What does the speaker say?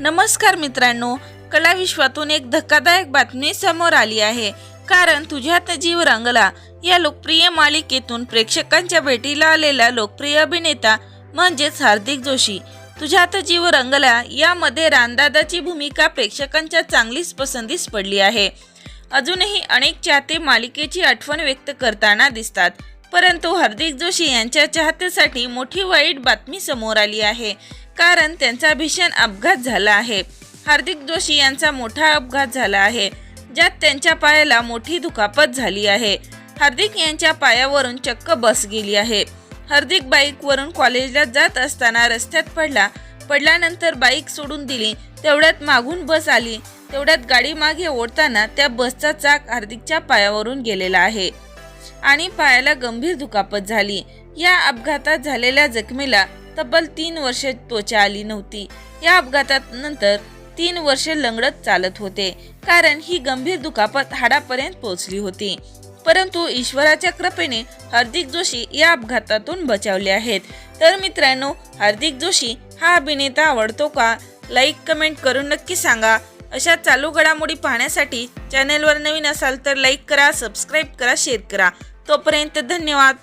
नमस्कार मित्रांनो कला विश्वातून एक धक्कादायक बातमी समोर आली आहे. कारण तुझ्यात जीव रंगला. या लोकप्रिय मालिकेतून प्रेक्षकांच्या भेटीला आलेला लोकप्रिय अभिनेता म्हणजेच हार्दिक जोशी. तुझ्यात जीव रंगला यामध्ये रानदादाची भूमिका प्रेक्षकांच्या चांगलीच पसंतीस पडली आहे. अजूनही अनेक चाहते मालिकेची आठवण व्यक्त करताना दिसतात. परंतु हार्दिक जोशी यांच्या चाहत्यासाठी मोठी वाईट बातमी समोर आली आहे. कारण त्यांचा भीषण अपघात झाला आहे. हार्दिक जोशी यांचा मोठा अपघात झाला आहे ज्यात त्यांच्या पायाला मोठी दुखापत झाली आहे. हार्दिक यांच्या पायावरून चक्क बस गेली आहे. हार्दिक बाईकवरून कॉलेजला जात असताना रस्त्यात पडला. पडल्यानंतर बाईक सोडून दिली. तेवढ्यात मागून बस आली. तेवढ्यात गाडी मागे ओढताना त्या बसचा चाक हार्दिकच्या पायावरून गेलेला आहे. आणि पायाला गंभीर दुखापत झाली. या अपघातात झालेल्या जखमीला तब्बल तीन वर्ष त्वचा आली नव्हती. या अपघातात नंतर तीन वर्ष लंगडत चालत होते कारण ही गंभीर दुखापत हाडापर्यंत पोहोचली होती. परंतु ईश्वराच्या कृपेने हार्दिक जोशी या अपघातातून बचावले आहेत. तर मित्रांनो हार्दिक जोशी हा अभिनेता आवडतो का? लाईक कमेंट करून नक्की सांगा. अशा चालू घडामोडी पाहण्यासाठी चॅनेलवर नवीन असाल तर लाईक करा सबस्क्राईब करा शेअर करा. तोपर्यंत धन्यवाद.